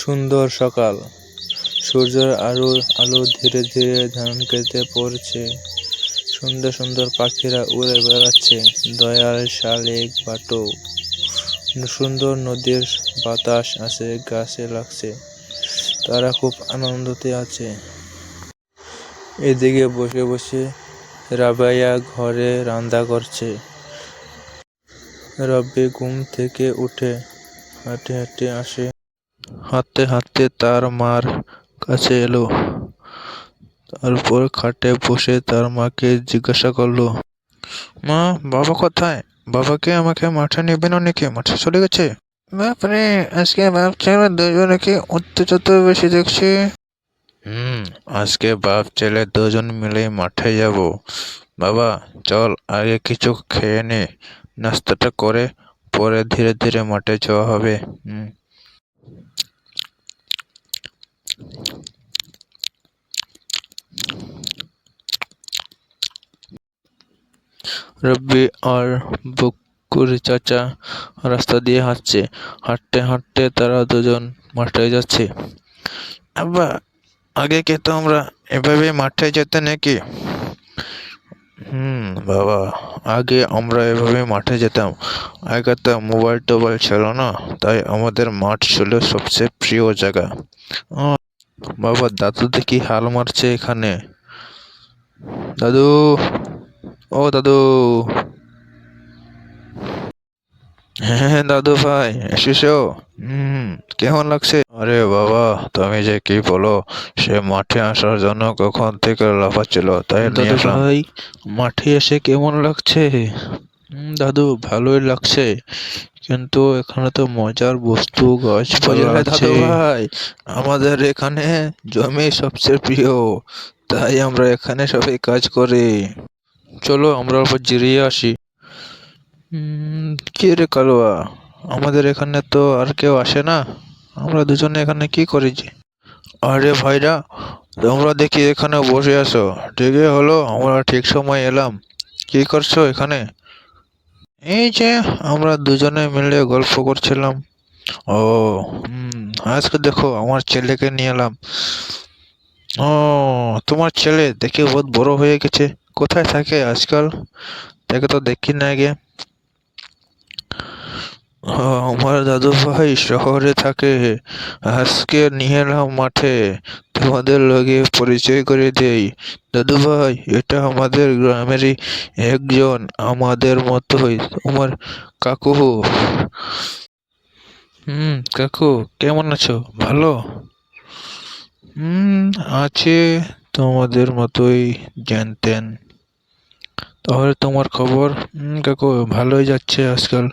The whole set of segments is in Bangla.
সুন্দর সকাল। সূর্যের আলো আলো ধীরে ধীরে ধানক্ষেতে পড়ছে। সুন্দর সুন্দর পাখিরা উড়ে বেড়াচ্ছে। দয়াল শালিক বাটো। সুন্দর নদীর বাতাস আছে, গাছে লাগছে। তারা খুব আনন্দতে আছে। এদিকে বসে বসে রাবাইয়া ঘরে রান্না করছে। রব্বি ঘুম থেকে উঠে হাঁটে হাঁটে আসে। হাঁটতে হাঁটতে তার মার কাছে এলো। তারপর খাটে বসে তার মাকে জিজ্ঞাসা করল, মা, বাবা কোথায়? বাবাকে আমাকে মাঠে নেবে না নাকি? মাঠে চলে গেছে? বাপরে, আজকে বাপ ছেলে দুজনকে অত্যাচার বেশি দেখছি। হুম, আজকে বাপ ছেলে দুজন মিলে মাঠে যাব। বাবা, চল আগে কিছু খেয়ে নে। নাস্তাটা করে পরে ধীরে ধীরে মাঠে যাওয়া হবে। হুম। রব্বি আর বকুর চাচা রাস্তা দিয়ে হাঁটছে। হাঁটতে হাঁটতে তারা দুজন মাঠে যাচ্ছে। আব্বা, আগে কে তো আমরা এভাবে মাঠে যেতে নাকি? হুম, বাবা, আগে আমরা এভাবে মাঠে যেতাম। আগে তো মোবাইল টোবাইল ছিল না, তাই আমাদের মাঠ ছিল সবচেয়ে প্রিয় জায়গা। বাবা দাদু দেখি হাল মারছে এখানে? দাদু ও দাদু। হ্যাঁ দাদু ভাই এসেছ? হুম কেমন লাগছে? আরে বাবা তুমি যে কি বলো সে মাঠে আসার জন্য কখন থেকে লাফাচ্ছিল তাই দাদু ভাই মাঠে এসে কেমন লাগছে? দাদু ভালোই লাগছে। কিন্তু এখানে তো মজার বস্তু গাছপালা আছে। ভাই আমাদের এখানে জমি সবচেয়ে প্রিয় তাই আমরা এখানে সবাই কাজ করি। চলো আমরা অল্প জিরিয়ে আসি। কি রে কালুয়া? আমাদের এখানে তো আর কেউ আসে না। আমরা দুজনে এখানে কি করেছি? আরে ভাইরা তোমরা দেখি এখানে বসে আছো। ঠিকই হলো আমরা ঠিক সময় এলাম। কি করছ এখানে? এই যে আমরা দুজনে মিলে গল্প করছিলাম। ও হুম আজকে দেখো আমার ছেলেকে নিয়ে এলাম। ও, তোমার ছেলে দেখে বহুত বড় হয়ে গেছে। কোথায় থাকে আজকাল? তাকে তো দেখি না আগে। আমার দাদু ভাই শহরে থাকে। আজকে নিয়ে এলাম মাঠে। তোমাদের লগে পরিচয় করে দেই। দাদু ভাই, এটা আমাদের গ্রামেরই একজন আমাদের মতোই। তোমার কাকু। হুম, কাকু, কেমন আছো? ভালো? আছে তোমাদের মতোই জানতেন তাহলে তোমার খবর? কাকু, ভালোই যাচ্ছে আজকাল।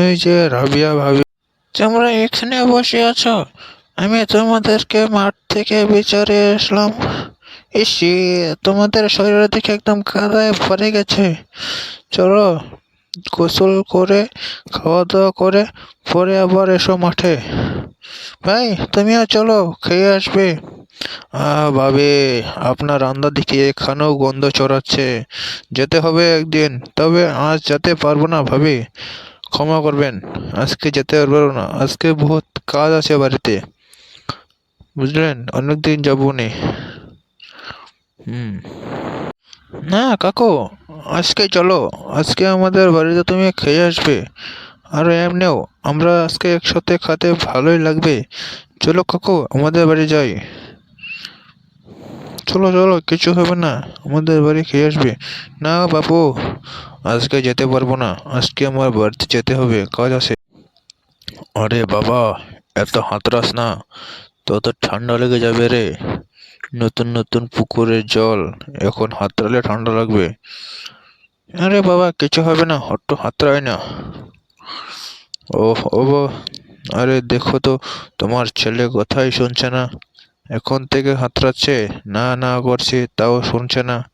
এই যে রাবিয়া ভাবি, তোমরা এখানে বসে আছো? আমি তোমাদেরকে মাঠ থেকে বিচারে আসলাম। ইসি, তোমাদের শরীরের দিকে একদম কাদায় ভরে গেছে। চলো গোসল করে খাওয়া দাওয়া করে, পরে আবার এসো মাঠে। ভাই, তুমিও চলো, খেয়ে আসবে। ভাবি, আপনার রান্না দেখি এখানেও গন্ধ চড়াচ্ছে যেতে হবে একদিন, তবে আজ যেতে পারব না, ভাবি। ক্ষমা করবেন, আজকে যেতে পারব না, আজকে বহুত কাজ আছে বাড়িতে। বুঝলেন, অনেকদিন যাব নি। হুম। না, কাকু, আজকে চলো। আজকে আমাদের বাড়িতে তুমি খেয়ে আসবে। আর এমনিও আমরা আজকে একসাথে খেতে ভালোই লাগবে। চলো কাকু, আমাদের বাড়ি যাই। চলো চলো, কিছু হবে না, আমাদের বাড়ি খেয়ে আসবে। না, বাপু, আজকে যেতে পারব না, আজকে আমার বাড়িতে যেতে হবে, কাজ আছে। আরে বাবা, এত হাতরাস না তত ঠান্ডা লেগে যাবে রে। নতুন নতুন পুকুরের জল। এখন হাতড়ালে ঠান্ডা লাগবে। আরে বাবা, কিছু হবে না, অত হাতড়াই না। ও ও আরে দেখো তো, তোমার ছেলে কথাই শুনছে না। এখন থেকে হাতড়াচ্ছে? না না করছে, তাও শুনছে না।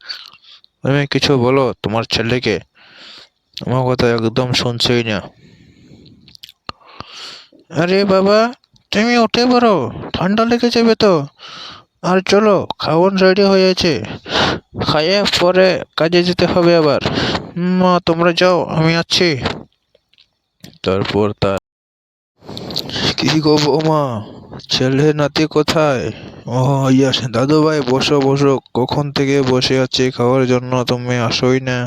তুমি কিছু বলো তোমার ছেলেকে। আমার কথা একদম শুনছেই না। আরে বাবা, তুমি উঠে পড়ো, ঠান্ডা লেগে যাবে তো। আর চলো খাওয়ান রেডি হয়েছে খাইয়ে পরে কাজে যেতে হবে আবার। মা, তোমরা যাও, আমি আছি তারপর তার কি গো বৌমা, ছেলে নাতি কোথায়? ও ইয়াস দাদু ভাই বসো বসো। কখন থেকে বসে আছি, খাওয়ার জন্য তুমি আসোই না।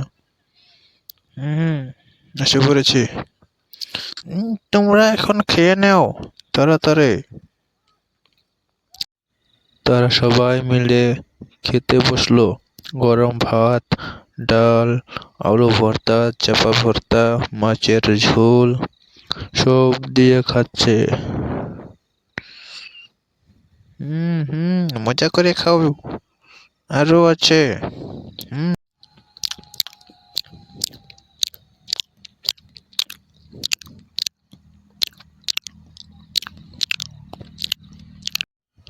হুম, এসে পড়েছি। তোমরা এখন খেয়ে নাও, তাড়াতাড়ি। তারা সবাই মিলে খেতে বসল। গরম ভাত, ডাল, আলু ভর্তা, চাপা ভর্তা, মাছের ঝোল সব দিয়ে খাচ্ছে। হুম হুম, মজা করে খাও। আরও আছে। হুম।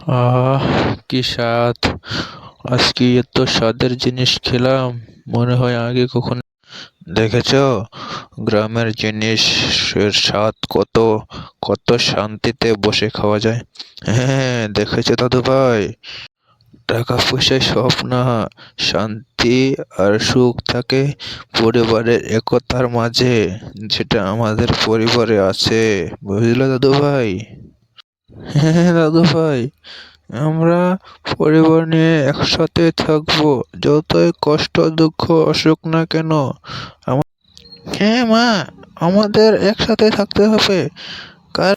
আহ, কি স্বাদ? আজকে এত স্বাদের জিনিস খেলাম, মনে হয় আগে কখন দেখেছ? গ্রামের জিনিসের স্বাদ কত কত শান্তিতে বসে খাওয়া যায়। হ্যাঁ দেখেছ দাদু ভাই? টাকা পয়সায় সব না, শান্তি আর সুখ থাকে পরিবারের একতার মাঝে, যেটা আমাদের পরিবারে আছে। বুঝলে দাদু ভাই? হ্যাঁ দাদু ভাই, আমরা পরিবার নিয়ে একসাথে থাকব। যতই কষ্ট, দুঃখ আসুক না কেন হ্যাঁ মা, আমাদের একসাথে থাকতে হবে। কার